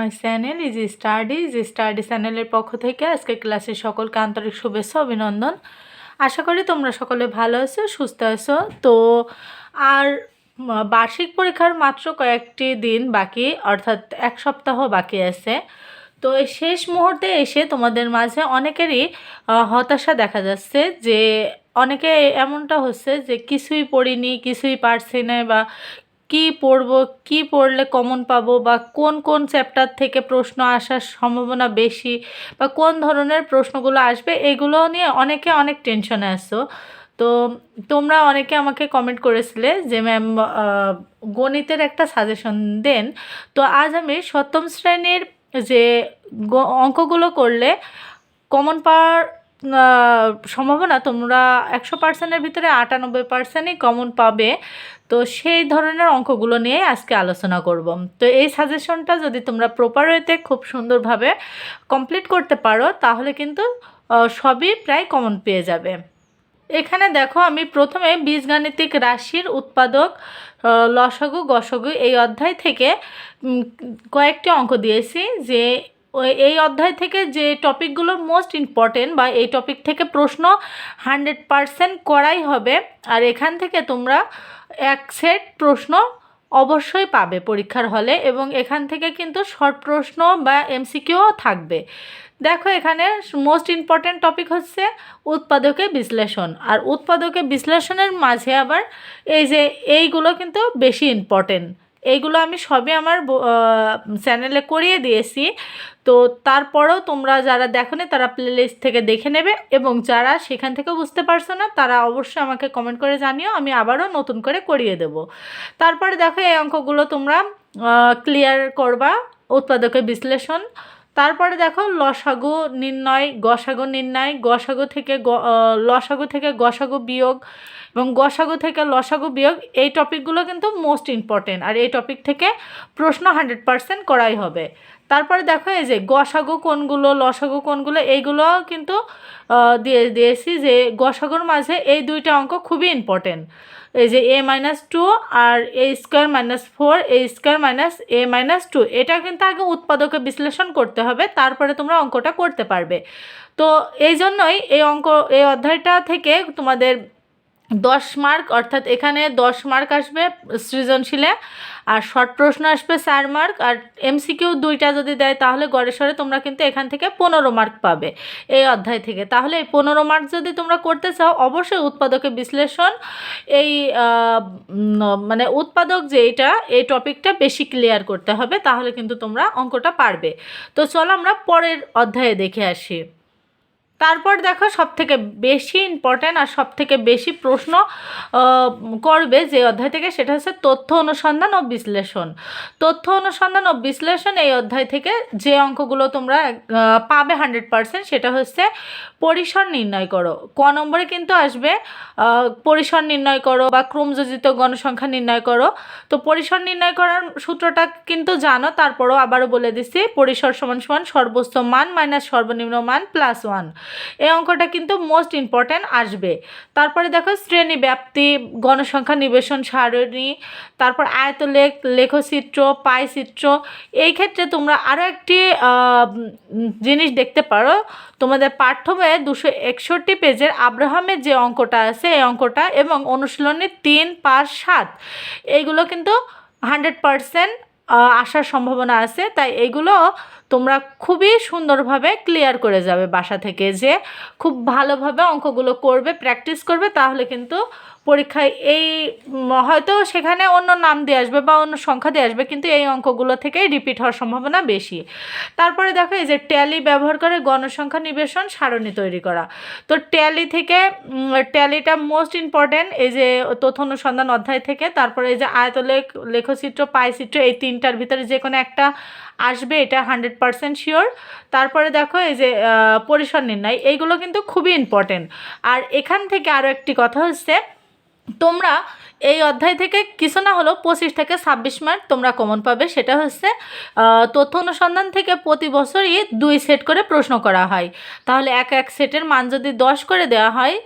My channel is study is study চ্যানেলের পক্ষ থেকে আজকে ক্লাসের সকলকে আন্তরিক শুভেচ্ছা, অভিনন্দন। আশা করি তোমরা সকলে ভালো আছো, সুস্থ আছো। তো আর বার্ষিক পরীক্ষার মাত্র কয়েকটি দিন বাকি, অর্থাৎ এক সপ্তাহ বাকি আছে। তো এই শেষ মুহূর্তে এসে তোমাদের মাঝে অনেকেরই হতাশা দেখা যাচ্ছে যে, অনেকে এমনটা হচ্ছে যে, কিছুই পড়িনি, কিছুই পারছি না বা কি পড়ব, কি পড়লে কমন পাবো বা কোন কোন চ্যাপ্টার থেকে প্রশ্ন আসার সম্ভাবনা বেশি বা কোন ধরনের প্রশ্নগুলো আসবে, এগুলো নিয়ে অনেকে অনেক টেনশনে আছো। তো তোমরা অনেকে আমাকে কমেন্ট করেছিলে যে ম্যাম গণিতের একটা সাজেশন দেন। তো আজ আমি সপ্তম শ্রেণির যে অঙ্কগুলো করলে কমন পাওয়ার সম্ভাবনা তোমরা একশো পার্সেন্টের ভিতরে আটানব্বই পার্সেন্টই কমন পাবে। তো সেই ধরনের অঙ্কগুলো নিয়ে আজকে আলোচনা করব। তো এই সাজেশনটা যদি তোমরা প্রপার ওয়েতে খুব সুন্দরভাবে কমপ্লিট করতে পারো তাহলে কিন্তু সবই প্রায় কমন পেয়ে যাবে। এখানে দেখো আমি প্রথমে বীজগাণিতিক রাশির উৎপাদক আহ, গসগু এই অধ্যায় থেকে কয়েকটি অঙ্ক দিয়েছি যে এই অধ্যায় থেকে যে টপিকগুলো মোস্ট ইম্পর্টেন্ট বা এই টপিক থেকে প্রশ্ন হান্ড্রেড পারসেন্ট করাই হবে, আর এখান থেকে তোমরা এক সেট প্রশ্ন অবশ্যই পাবে পরীক্ষার হলে এবং এখান থেকে কিন্তু শর্ট প্রশ্ন বা এমসিকিউও থাকবে। দেখো এখানে মোস্ট ইম্পর্ট্যান্ট টপিক হচ্ছে উৎপাদকে বিশ্লেষণ, আর উৎপাদকে বিশ্লেষণের মাঝে আবার এই যে এইগুলো কিন্তু বেশি ইম্পর্টেন্ট এইগুলো আমি সবই আমার চ্যানেলে করিয়ে দিয়েছি। তো তারপরেও তোমরা যারা দেখো না তারা প্লেলিস্ট থেকে দেখে নেবে এবং যারা সেখান থেকে বুঝতে পারছ না, তারা অবশ্যই আমাকে কমেন্ট করে জানিও, আমি আবারও নতুন করে করিয়ে দেব। তারপরে দেখো এই অঙ্কগুলো তোমরা ক্লিয়ার করবা, উৎপাদকের বিশ্লেষণ। তারপরে দেখো লসাগু নির্ণয়, গসাগু নির্ণয়, গসাগু থেকে লসাগু থেকে গসাগু বিয়োগ এবং গসাগু থেকে লসাগু বিয়োগ, এই টপিকগুলো কিন্তু মোস্ট ইম্পর্টেন্ট আর এই টপিক থেকে প্রশ্ন হান্ড্রেড পারসেন্ট করাই হবে। তারপরে দেখো এই যে গসাগু কোনগুলো, লসাগু কোনগুলো, এইগুলো কিন্তু দিয়ে, দিয়েছি যে গসাগুর মাঝে এই দুইটা অঙ্ক খুবই ইম্পর্টেন্ট এই যে a minus two R a square minus four a square minus a minus two এটা কিন্তু আগে উৎপাদকে বিশ্লেষণ করতে হবে, তারপরে তোমরা অঙ্কটা করতে পারবে। তো এই জন্যই এই অঙ্ক, এই অধ্যায়টা থেকে তোমাদের দশ মার্ক, অর্থাৎ এখানে দশ মার্ক আসবে সৃজনশীলে, আর শর্ট প্রশ্ন আসবে চার মার্ক, আর এমসিকিউ দুইটা যদি দেয় তাহলে গড়েসরে তোমরা কিন্তু এখান থেকে পনেরো মার্ক পাবে এই অধ্যায় থেকে। তাহলে এই পনেরো মার্ক যদি তোমরা করতে চাও, অবশ্যই উৎপাদকের বিশ্লেষণ, এই মানে উৎপাদক যে এটা, এই টপিকটা বেশি ক্লিয়ার করতে হবে, তাহলে কিন্তু তোমরা অঙ্কটা পারবে। তো চলো আমরা পরের অধ্যায়ে দেখে আসি। তারপর দেখো সব থেকে বেশি ইম্পর্ট্যান্ট আর সব থেকে বেশি প্রশ্ন করবে যে অধ্যায় থেকে সেটা হচ্ছে তথ্য অনুসন্ধান ও বিশ্লেষণ। তথ্য অনুসন্ধান ও বিশ্লেষণ এই অধ্যায় থেকে যে অঙ্কগুলো তোমরা পাবে হান্ড্রেড পারসেন্ট সেটা হচ্ছে পরিসর নির্ণয় করো। ক নম্বরে কিন্তু আসবে পরিসর নির্ণয় করো বা ক্রমযোজিত গণসংখ্যা নির্ণয় করো। তো পরিসর নির্ণয় করার সূত্রটা কিন্তু জানো, তারপরও আবারও বলে দিচ্ছি, পরিসর সমান সমান সর্বোচ্চ মান মাইনাস সর্বনিম্ন মান প্লাস ওয়ান এই অঙ্কটা কিন্তু মোস্ট ইম্পর্ট্যান্ট আসবে। তারপরে দেখো শ্রেণি ব্যাপ্তি, গণসংখ্যা নিবেশন সারণী, তারপর আয়তলেখ লেখচিত্র পাইচিত্র এই ক্ষেত্রে তোমরা আরও একটি জিনিস দেখতে পারো। তোমাদের পাঠ্য বইয়ে দুশো একষট্টি পেজের আব্রাহামের যে অঙ্কটা আছে, এই অঙ্কটা এবং অনুশীলনী তিন, পাঁচ, সাত, এইগুলো কিন্তু হান্ড্রেড পারসেন্ট আসার সম্ভাবনা আছে। তাই এগুলো তোমরা খুবই সুন্দরভাবে ক্লিয়ার করে যাবে বাসা থেকে যে খুব ভালোভাবে অঙ্কগুলো করবে প্র্যাকটিস করবে, তাহলে কিন্তু পরীক্ষায় এই হয়তো সেখানে অন্য নাম দিয়ে আসবে বা অন্য সংখ্যা দিয়ে আসবে, কিন্তু এই অঙ্কগুলো থেকেই রিপিট হওয়ার সম্ভাবনা বেশি। তারপরে দেখো এই যে ট্যালি ব্যবহার করে গণসংখ্যা নিবেশন, সারণী তৈরি করা। তো ট্যালি থেকে ট্যালিটা মোস্ট ইম্পর্ট্যান্ট এই যে তথ্য অনুসন্ধান অধ্যায় থেকে, তারপরে এই যে আয়তলেখ, লেখচিত্র, পাইচিত্র, এই তিনটার ভিতরে যে কোনো একটা আসবে, এটা হান্ড্রেড পারসেন্ট শিওর তারপরে দেখো এই যে পরিসর নির্ণয়, এইগুলো কিন্তু খুবই ইম্পর্টেন্ট আর এখান থেকে আরও একটি কথা হচ্ছে তোমরা এই অধ্যায় থেকে কিছু না হলেও পঁচিশ থেকে ছাব্বিশ মার্ক তোমরা কমন পাবে। সেটা হচ্ছে তথ্য অনুসন্ধান থেকে প্রতি বছরই দুই সেট করে প্রশ্ন করা হয়। তাহলে এক এক সেটের মান যদি দশ করে দেওয়া হয়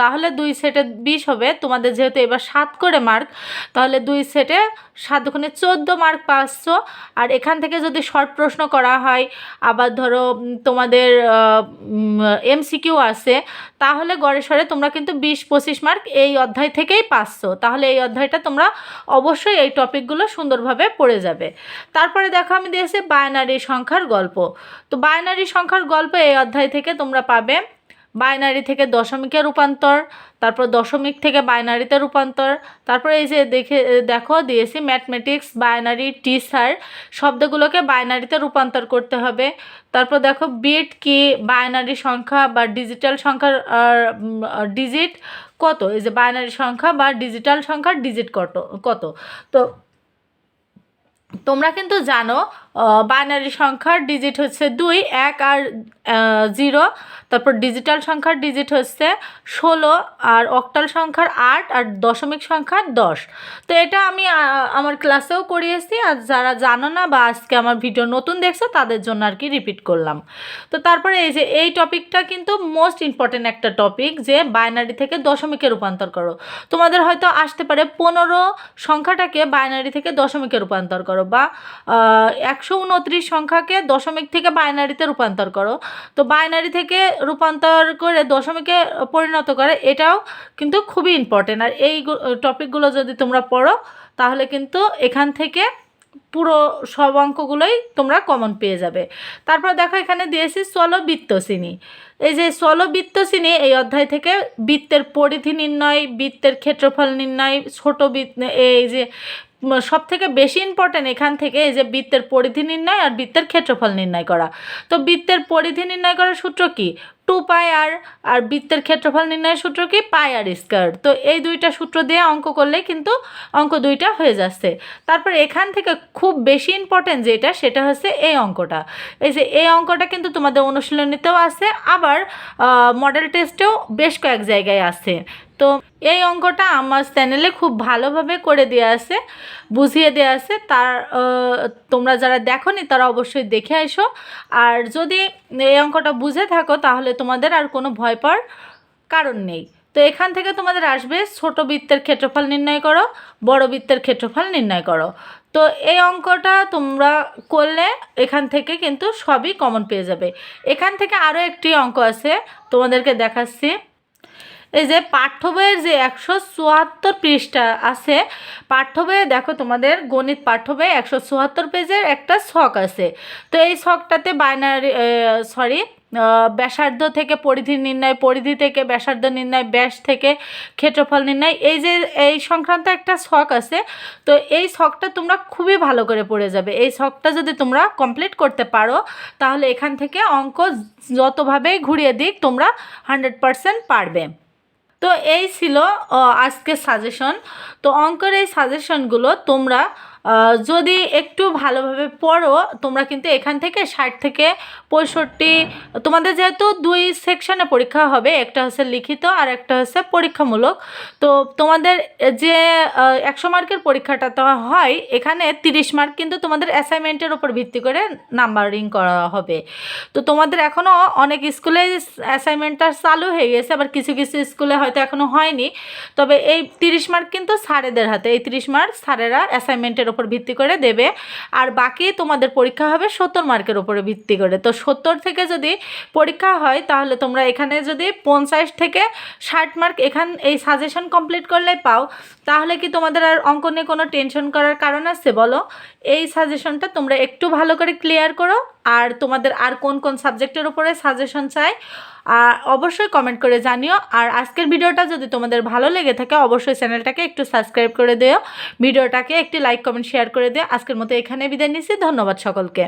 তাহলে দুই সেটে বিশ হবে। তোমাদের যেহেতু এবার সাত করে মার্ক, তাহলে দুই সেটে সাত ওখানে চোদ্দ মার্ক পাচ্ছ। আর এখান থেকে যদি শর্ট প্রশ্ন করা হয়, আবার ধরো তোমাদের এমসিকিউ আছে, তাহলে গড়ে সরে তোমরা কিন্তু বিশ পঁচিশ মার্ক এই অধ্যায় থেকেই পাচ্ছ, তাহলে এই অধ্যায়টা তোমরা অবশ্যই এই টপিকগুলো সুন্দরভাবে পড়ে যাবে। তারপরে দেখো আমি দিয়েছি বায়নারি সংখ্যার গল্প। তো বায়নারি সংখ্যার গল্প এই অধ্যায় থেকে তোমরা পাবে। বাইনারি থেকে দশমিকে রূপান্তর, তারপর দশমিক থেকে বাইনারিতে রূপান্তর, তারপরে এই যে দেখে দেখো, দিয়েছি ম্যাথমেটিক্স, বাইনারি টিচার শব্দগুলোকে বাইনারিতে রূপান্তর করতে হবে। তারপর দেখো, বিট কি, বাইনারি সংখ্যা বা ডিজিটাল সংখ্যার ডিজিট কত? এই যে বাইনারি সংখ্যা বা ডিজিটাল সংখ্যার ডিজিট কত কত? তো তোমরা কিন্তু জানো বাইনারি সংখ্যার ডিজিট হচ্ছে দুই, এক আর জিরো তারপর ডিজিটাল সংখ্যার ডিজিট হচ্ছে ষোলো আর অক্টাল সংখ্যার আট আর দশমিক সংখ্যার দশ। তো এটা আমি আমার ক্লাসেও করিয়েছি আর যারা জানো না বা আজকে আমার ভিডিও নতুন দেখছ, তাদের জন্য আর কি রিপিট করলাম। তো তারপরে এই যে, এই টপিকটা কিন্তু মোস্ট ইম্পর্টেন্ট একটা টপিক যে বাইনারি থেকে দশমিকে রূপান্তর করো। তোমাদের হয়তো আসতে পারে পনেরো সংখ্যাটাকে বাইনারি থেকে দশমিকে রূপান্তর করো। বা একশো উনত্রিশ সংখ্যাকে দশমিক থেকে বাইনারিতে রূপান্তর করো। তো বাইনারি থেকে রূপান্তর করে দশমিকে পরিণত করে, এটাও কিন্তু খুবই ইম্পর্টেন্ট আর এই টপিকগুলো যদি তোমরা পড়ো, তাহলে কিন্তু এখান থেকে পুরো সব অঙ্কগুলোই তোমরা কমন পেয়ে যাবে। তারপর দেখো এখানে দিয়েছি চলো বৃত্তশ্রেণী এই যে চলো বৃত্তশ্রেণী এই অধ্যায় থেকে বৃত্তের পরিধি নির্ণয়, বৃত্তের ক্ষেত্রফল নির্ণয়, ছোট বৃত্ত, এই যে সব থেকে বেশি ইম্পর্ট্যান্ট এখান থেকে যে বৃত্তের পরিধি নির্ণয় আর বৃত্তের ক্ষেত্রফল নির্ণয় করা। তো বৃত্তের পরিধি নির্ণয় করার সূত্র কি? টু পাই আর আর বৃত্তের ক্ষেত্রফল নির্ণয়ের সূত্র কি? Pi r square. তো এই দুইটা সূত্র দিয়ে অঙ্ক করলে কিন্তু অঙ্ক দুইটা হয়ে যাচ্ছে। তারপর এখান থেকে খুব বেশি ইম্পর্টেন্ট যেটা, সেটা হচ্ছে এই অঙ্কটা। এই যে এই অঙ্কটা কিন্তু তোমাদের অনুশীলনীতেও আছে, আবার মডেল টেস্টেও বেশ কয়েক জায়গায় আছে। তো এই অঙ্কটা আমার চ্যানেলে খুব ভালোভাবে করে দেওয়া আছে, বুঝিয়ে দেওয়া আছে। তার তোমরা যারা দেখোনি তারা অবশ্যই দেখে এসো আর যদি এই অঙ্কটা বুঝে থাকো তাহলে তোমাদের আর কোনো ভয় পাওয়ার কারণ নেই। তো এখান থেকে তোমাদের আসবে ছোট বৃত্তের ক্ষেত্রফল নির্ণয় করো, বড় বৃত্তের ক্ষেত্রফল নির্ণয় করো। তো এই অঙ্কটা তোমরা করলে এখান থেকে কিন্তু সবই কমন পেয়ে যাবে। এখান থেকে আরও একটি অঙ্ক আছে, তোমাদেরকে দেখাচ্ছি। এই যে পাঠ্য বইয়ের যে একশো চুয়াত্তর পৃষ্ঠা আছে, পাঠ্য বইয়ে দেখো তোমাদের গণিত পাঠ্য বইয়ে একশো চুয়াত্তর পেজের একটা ছক আছে। তো এই ছকটাতে বাইনারি সরি ব্যাসার্ধ থেকে পরিধি নির্ণয়, পরিধি থেকে ব্যাসার্ধ নির্ণয়, ব্যাস থেকে ক্ষেত্রফল নির্ণয়, এই যে, এই সংক্রান্ত একটা শখ আছে, তো এই শখটা তোমরা খুবই ভালো করে পড়ে যাবে। এই শখটা যদি তোমরা কমপ্লিট করতে পারো, তাহলে এখান থেকে অঙ্ক যতভাবেই ঘুরিয়ে দিক, তোমরা হান্ড্রেড পারসেন্ট পারবে। তো এই ছিল আজকের সাজেশন তো অঙ্কের এই সাজেশনগুলো তোমরা যদি একটু ভালোভাবে পড়ো, তোমরা কিন্তু এখান থেকে ষাট থেকে পঁয়ষট্টি, তোমাদের যেহেতু দুই সেকশনে পরীক্ষা হবে, একটা হচ্ছে লিখিত আর একটা হচ্ছে পরীক্ষামূলক। তো তোমাদের যে একশো মার্কের পরীক্ষাটা তো হয়, এখানে তিরিশ মার্ক কিন্তু তোমাদের অ্যাসাইনমেন্টের উপর ভিত্তি করে নাম্বারিং করা হবে। তো তোমাদের এখনও অনেক স্কুলে অ্যাসাইনমেন্টটা চালু হয়ে গেছে, আবার কিছু কিছু স্কুলে হয়তো এখনও হয়নি। তবে এই তিরিশ মার্ক কিন্তু স্যারেদের হাতে, এই তিরিশ মার্ক স্যারেরা অ্যাসাইনমেন্টের উপর ভিত্তি করে দেবে। আর বাকি তোমাদের পরীক্ষা হবে সত্তর মার্কের উপরে ভিত্তি করে। তো সত্তর থেকে যদি পরীক্ষা হয়, তাহলে তোমরা এখানে যদি পঞ্চাশ থেকে ষাট মার্ক এখান, এই সাজেশন কমপ্লিট করলে পাও। তাহলে কি তোমাদের আর অঙ্ক নিয়ে কোনো টেনশন করার কারণ আছে বলো? এই সাজেশনটা তোমরা একটু ভালো করে ক্লিয়ার করো, আর তোমাদের আর কোন কোন সাবজেক্টের উপরে সাজেশন চাই, আর অবশ্যই কমেন্ট করে জানিও। আর আজকের ভিডিওটা যদি তোমাদের ভালো লেগে থাকে, অবশ্যই চ্যানেলটাকে একটু সাবস্ক্রাইব করে দিও। ভিডিওটাকে একটি লাইক কমেন্ট শেয়ার করে দিও। আজকের মতো এখানে বিদায় নিচ্ছি। ধন্যবাদ সকলকে।